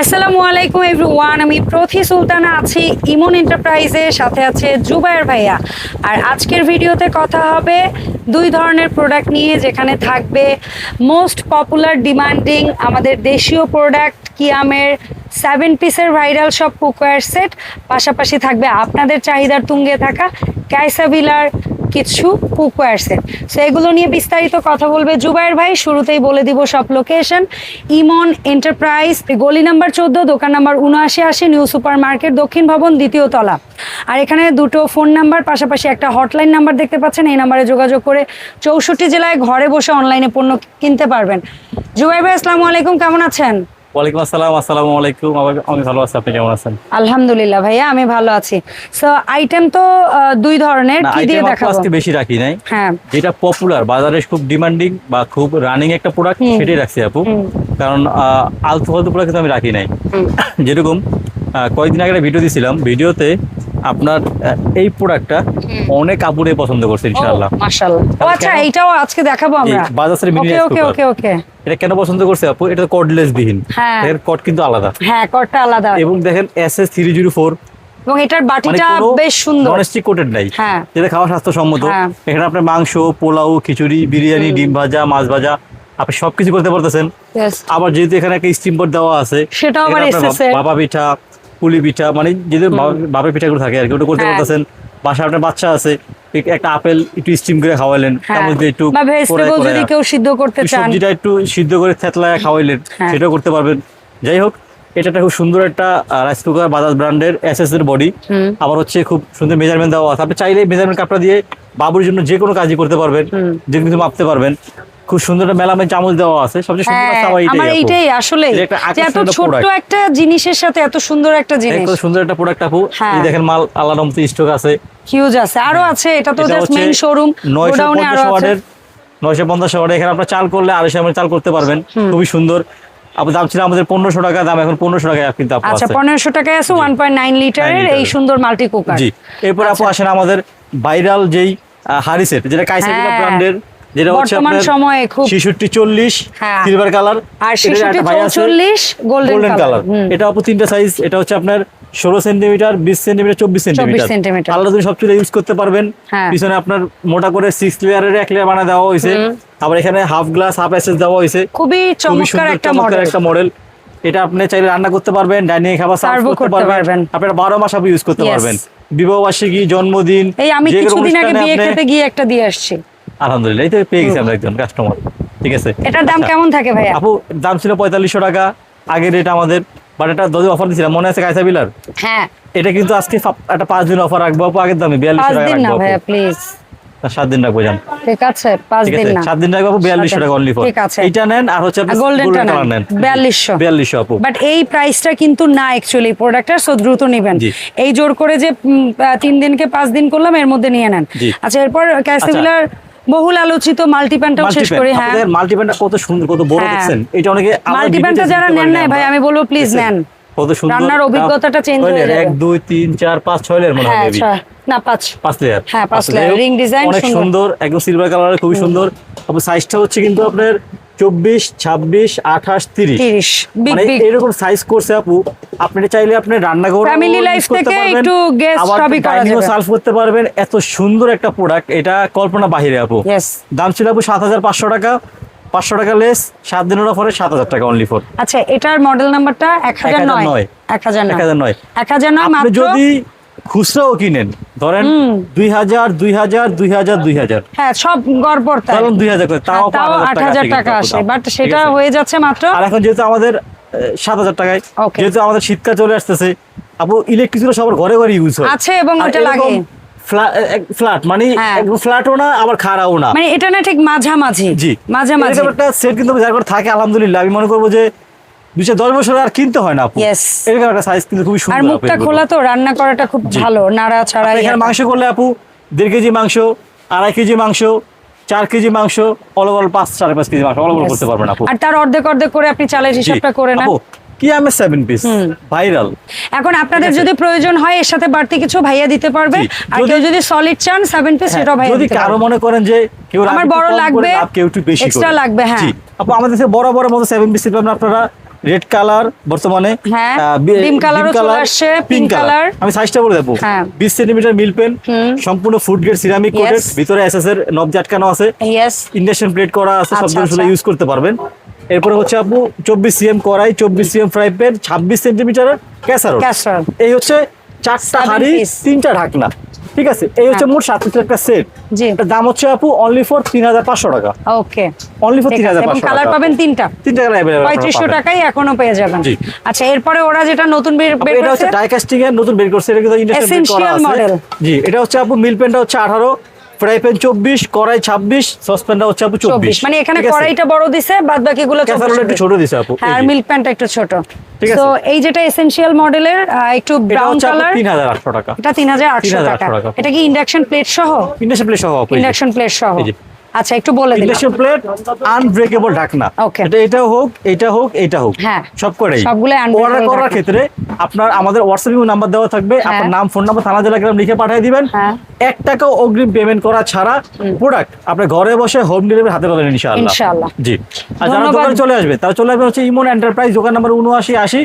আসসালামু আলাইকুম এভরিওয়ান, আমি প্রথি সুলতানা আছি ইমন এন্টারপ্রাইজের সাথে আছে জুবায়ের ভাইয়া। আর আজকের ভিডিওতে কথা হবে দুই ধরনের প্রোডাক্ট নিয়ে, যেখানে থাকবে মোস্ট পপুলার ডিমান্ডিং আমাদের দেশীয় প্রোডাক্ট কিয়ামের সেভেন পিসের ভাইরাল সব কুকওয়্যার সেট পাশাপাশি থাকবে আপনাদের চাহিদার তুঙ্গে থাকা ক্যাসাবিলার কিছু কুকওয়্যার সেট সো এগুলো নিয়ে বিস্তারিত কথা বলবে জুবাইর ভাই। শুরুতেই বলে দিব সব লোকেশন ইমন এন্টারপ্রাইজ গলি নাম্বার চোদ্দ, দোকান নাম্বার উনআশি আশি নিউ সুপার মার্কেট দক্ষিণ ভবন, দ্বিতীয় তলা। আর এখানে দুটো ফোন নাম্বার পাশাপাশি একটা হটলাইন নাম্বার দেখতে পাচ্ছেন। এই নাম্বারে যোগাযোগ করে চৌষট্টি জেলায় ঘরে বসে অনলাইনে পণ্য কিনতে পারবেন। জুবাইর ভাই, আসসালামু আলাইকুম। কেমন আছেন? ওয়ালাইকুম আসসালাম আসসালামু আলাইকুম। আমি- ভালো আছি আপনি কেমন আছেন? আলহামদুলিল্লাহ ভাইয়া আমি ভালো আছি। সো আইটেম তো দুই ধরনের কি দিয়ে দেখাবো? আজকে বেশি রাখি নাই। হ্যাঁ। যেটা পপুলার বাজারে খুব ডিমান্ডিং বা খুব রানিং একটা প্রোডাক্ট। সেটাই রাখছি আপু। কারণ আলতু ফালতু প্রোডাক্ট কিন্তু আমি রাখি নাই। যেরকম কয়েকদিন আগে একটা ভিডিও দিছিলাম ভিডিওতে আপনার এই প্রোডাক্টটা অনেক কাপড়ে পছন্দ করছে ইনশাআল্লাহ। মাশাআল্লাহ। আচ্ছা কেন? এইটাও আজকে দেখাবো আমরা? বাজাজের ওকে ওকে ওকে ওকে এটা কেন পছন্দ করছে আপু এটা কর্ডলেস বিহীন হ্যাঁ। এর কট কিন্তু আলাদা হ্যাঁ কটটা আলাদা এবং দেখেন S S three zero four এবং এটার মানে বাটিটা বেশ সুন্দর ননস্টিক কোটেড নাই হ্যাঁ। যেটা খাওয়া স্বাস্থ্যসম্মত হ্যাঁ। এখানে আপনার মাংস পোলাও খিচুড়ি বিরিয়ানি ডিম ভাজা মাছ ভাজা আপনি সবকিছু করতে পারতেছেন. আবার যেহেতু এখানে একটা স্টিম বোর্ড দেওয়া আছে সেটাও আবার SS এর। বাবা পিঠা পুলি পিঠা মানে যেহেতু বাবা- পিঠাগুলো থাকে আর কি ওটা করতে হ্যাঁ। পারতেছেন বাসায় আপনার বাচ্চা আছে এক- একটা আপেল একটু স্টিম করে খাওয়াইলেন তার হ্যাঁ মধ্যে একটু কোরায় ভেজিটেবল যদি কেউ সিদ্ধ করতে চান। সবজিটা একটু সিদ্ধ করে থেতলায় খাওয়াইলেন হ্যাঁ। সেটাও করতে পারবেন। যাই হোক এটা খুব সুন্দর একটা রাইস কুকার বাজাজ ব্র্যান্ডের এস এস এর বডি আবার হচ্ছে খুব সুন্দর মেজারমেন্ট দেওয়া আছে। আপনি চাইলে মেজারমেন্ট কাপটা দিয়ে বাবুর জন্য যে কোনো কাজই করতে পারবেন। যে কিছু মাপতে পারবেন। খুব সুন্দর একটা মেলামেন চামচ দেওয়া আছে। সবচেয়ে সুন্দর হ্যাঁ আমার এইটাই আসলে। এত product। একটা জিনিসের সাথে এত সুন্দর একটা জিনিস। একদম সুন্দর একটা প্রোডাক্ট আপু। হ্যাঁ। এই দেখেন মাল আল্লাহ রহমতে স্টক আছে। হিউজ আছে। আরও আছে। এটা তো জাস্ট মেইন শোরুম গোডাউনে আরও আছে। নয়শো পঞ্চাশ ওয়ার্ডে এখানে আপনার চাল করলে আড়াইশো এমএল চাল করতে পারবেন। খুবই সুন্দর। আপনার দাম ছিল আমাদের পনেরোশো টাকা দাম এখন পনেরোশো টাকায় কিন্তু আচ্ছা পনেরোশো টাকায় আছে ওয়ান পয়েন্ট নাইন লিটারের এই সুন্দর মাল্টি কুকার জি। এরপর আপু আসেন আমাদের ভাইরাল যেই হাড়ি সেট যেটা হ্যাঁ। ব্র্যান্ডের যেটা হচ্ছে বর্তমান সময়ে খুব। সিলভার কালার আর গোল্ডেন কালার কালার এটা আপু তিনটা সাইজ এটা হচ্ছে আপনার ষোলো সেন্টিমিটার বিশ সেন্টিমিটার চব্বিশ সেন্টিমিটার। আলাদা তুমি সব চুলে ইউজ করতে পারবেন। হ্যাঁ। পিছনে আপনার মোটা করে সিক্স লেয়ারের এক লেয়ার বানা দেওয়া হয়েছে। আবার এখানে হাফ গ্লাস হাফ এসএস দেওয়া হয়েছে। খুবই চমৎকার একটা মডেল এটা আপনি চাইলে রান্না করতে পারবেন ডাইনিং খাবার সার্ভ করতে পারবেন। আপনারা বারো মাস আপনি ইউজ করতে পারবেন। বিবাহ বার্ষিকী জন্মদিন এই আমি কিছুদিন আগে বিয়ে খেতে গিয়ে একটা দিয়ে আসছি। আলহামদুলিল্লাহ এই তো পেয়ে গেছি আমরা একজন কাস্টমার ঠিক আছে? এটার দাম আচ্ছা। কেমন থাকে ভাইয়া? আপু দাম ছিল পঁয়তাল্লিশশো টাকা। আগের রেট আমাদের বাট এটা যদি অফার দিয়েছিলাম মনে আছে কায়সা বিলার হ্যাঁ। এটা কিন্তু আজকে একটা পাঁচ দিন অফার রাখব আপু আগের দামে বিয়াল্লিশশো পাঁচ টাকা দিন না ভাইয়া প্লিজ সাত দিন রাখব যান। ঠিক আছে পাঁচ দিন না। সাত দিন রাখব বিয়াল্লিশশো টাকা অনলি ফর ঠিক আছে। এইটা নেন আর হচ্ছে গোল্ডেনটা নেন। বিয়াল্লিশশো। বিয়াল্লিশশো আপু। বাট এই প্রাইসটা কিন্তু না অ্যাকচুয়ালি প্রোডাক্টটা সো দ্রুত নেবেন। এই জোর করে যে তিন দিনকে পাঁচ দিন করলাম এর মধ্যে নিয়ে নেন। আচ্ছা এরপর ক্যাসেবিলার বহুল আলোচিত মাল্টিপ্যানটাও শেষ করি হ্যাঁ। মাল্টিপ্যান্টটা কত সুন্দর কত বড় হ্যাঁ। দেখছেন। এটা অনেকে আমরা মাল্টিপ্যানটা যারা নেন না ভাই আমি বলব প্লিজ নেন। কত সুন্দর। রান্নার অভিজ্ঞতাটা চেঞ্জ হয়ে যাবে। এক দুই তিন চার পাঁচ ছয় লেয়ার মনে হয় হ্যাঁ আচ্ছা না পাঁচ। পাঁচ লেয়ার হ্যাঁ, পাঁচ আচ্ছা, রিং design অনেক সুন্দর। একদম সিলভার কালারে খুবই সুন্দর। আপনার সাইজটা হচ্ছে কিন্তু আপনার চব্বিশ ছাব্বিশ আঠাশ তিরিশ। মানে এরকম সাইজ করছে আপু। আপনি চাইলে আপনি রান্না করে Family থেকে একটু guest সবই করা যাবে। সার্ভ করতে পারবেন। এত সুন্দর একটা প্রোডাক্ট এটা কল্পনা বাহিরে আপু। দাম ছিল আপু সাত হাজার পাঁচশো টাকা। পাঁচশো টাকা লেস সাত দিনের অফারে সাত হাজার টাকা অনলি ফর আচ্ছা এটার মডেল নাম্বারটা এক হাজার নয়। এক হাজার নয়। এক হাজার নয়। মাত্র যদি খুচরাও কিনেন। ধরেন দুই হাজার দুই হাজার দুই হাজার দুই হাজার হ্যাঁ। সব গড়পড় ধরুন দুই হাজার করে তাও হ্যাঁ, আট হাজার টাকা আসে বাট সেটা হয়ে যাচ্ছে মাত্র আর এখন যেহেতু আমাদের সাত হাজার টাকায় যেহেতু আমাদের শীতকাল চলে আসতেছে আপু ইলেকট্রিসিটি সবার ঘরে ঘরে ইউজ হয়। আছে এবং ওটা লাগে। ফ্ল্যাট মানে হ্যাঁ। একদম ফ্ল্যাটও না আবার খারাপও না। মানে এটা না ঠিক মাঝামাঝি। জি। মাঝামাঝি। এরকম একটা সেট কিন্তু যার ঘরে থাকে আলহামদুলিল্লাহ। আমি মনে করব যে দুশো দশ বছর আর কিনতে হয় না এরকম একটা সাইজ কিন্তু খুবই সুন্দর মুখটা খোলা তো রান্না করাটা খুব ভালো নাড়া ছাড়া এখানে মাংস করলে আপু দেড় কেজি মাংস আড়াই কেজি মাংস চার কেজি মাংস অল ওভার পাঁচ সাড়ে পাঁচ কেজি মাংস অল ওভার করতে পারবেন আপু। আর তার অর্ধেক অর্ধেক করে আপনি চালের হিসাবটা করে আপু, কি আমি সেভেন পিস ভাইরাল এখন আপনাদের যদি প্রয়োজন হয় এর সাথে বাড়তি কিছু ভাইয়া দিতে পারবে। আর যদি- কেউ যদি সলিড চান সেভেন পিস সেটাও ভাইয়া হ্যাঁ, যদি কারও মনে করেন যে কেউ আমার বড় লাগবে, কেউ একটু বেশি করে। লাগবে, হ্যাঁ। আপু আমাদের বড় বড় মতো সেভেন পিস পাবেন আপনারা। রেড কালার বর্তমানে ডিম কালার, আসছে, পিঙ্ক কালার। আমি সাইজটা বলে দেবো। হ্যাঁ। বিশ সেন্টিমিটার মিল পেন সম্পূর্ণ ফুড গ্রেড সিরামিক কোটেড. ভিতরে এসএস এর নব আটকানো আছে ইন্ডাকশন প্লেট করা আছে সব আচ্ছা, জিনিস আচ্ছা। ইউজ করতে পারবেন। এরপরে হচ্ছে আপু চব্বিশ সিএম কড়াই চব্বিশ সিএম ফ্রাই প্যান ছাব্বিশ সেন্টিমিটার ক্যাসারোল এই হচ্ছে চারটা হাড়ি তিনটা ঢাকনা। ঠিক আছে? এই হচ্ছে হ্যাঁ। মোট সাত পিসের একটা সেট এটা দাম হচ্ছে আপু অনলি ফর তিন হাজার পাঁচশো টাকা। ওকে অনলি ফর তিন হাজার পাঁচশো কালার পাবেন তিনটা। তিনটা কালার অ্যাভেলেবল পঁয়ত্রিশশো টাকাই এখনও পেয়ে যাবেন। জি। আচ্ছা এরপরে ওরা যেটা নতুন বের বের এটা হচ্ছে ডাইকাস্টিং ডাই কাস্টিং এর নতুন বের করছে। এটা কিন্তু ইন্ডাস্ট্রিয়াল model। জি এটা হচ্ছে আপু মিল পেনটা হচ্ছে আঠারো। ফ্রাই প্যান চব্বিশ কড়াই ছাব্বিশ সসপ্যানটা হচ্ছে আপু চব্বিশ। মানে এখানে কড়াইটা বড় দিছে বাদ বাকি গুলো একটু ছোট দিছে আপু আর মিল্ক প্যান্টটা একটু ছোট। তো এই যেটা এসেনশিয়াল মডেলের একটু ব্রাউন কালার তিন হাজার আটশো টাকা। এটা তিন হাজার আটশো 3,800 টাকা। এটা কি ইন্ডাকশন প্লেট সহ? ইন্ডাকশন প্লেট সহ ইন্ডাকশন প্লেট সহ। আচ্ছা একটু বলে দিন ইন্ডাকশন প্লেট আনব্রেকেবল ঢাকনা। এটা এটা হোক এটা হোক এটা হোক। হ্যাঁ। সব করেই। সবগুলোই অর্ডার করার ক্ষেত্রে আপনার আমাদের হোয়াটসঅ্যাপ নাম্বার দেওয়া থাকবে। আপনার নাম ফোন নাম্বার থানা জেলা গ্রাম লিখে পাঠিয়ে দিবেন। হ্যাঁ। এক টাকাও অগ্রিম পেমেন্ট করা ছাড়া প্রোডাক্ট আপনি ঘরে বসে হোম ডেলিভারি হাতে পাবেন ইনশাআল্লাহ। ইনশাআল্লাহ। জি। আর যারা। দোকানে চলে আসবে তারা চলে আসবে হচ্ছে ইমন এন্টারপ্রাইজ দোকান নাম্বার উনআশি আশি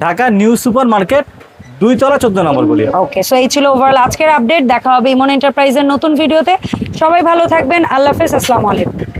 ঢাকা নিউ সুপার মার্কেট দুই তলা চোদ্দ নম্বর বলি ওকে সো এই ছিল ওভারঅল আজকের আপডেট দেখা হবে ইমন এন্টারপ্রাইজের নতুন ভিডিওতে সবাই ভালো থাকবেন। আল্লাহ হাফেজ। আসসালামু আলাইকুম।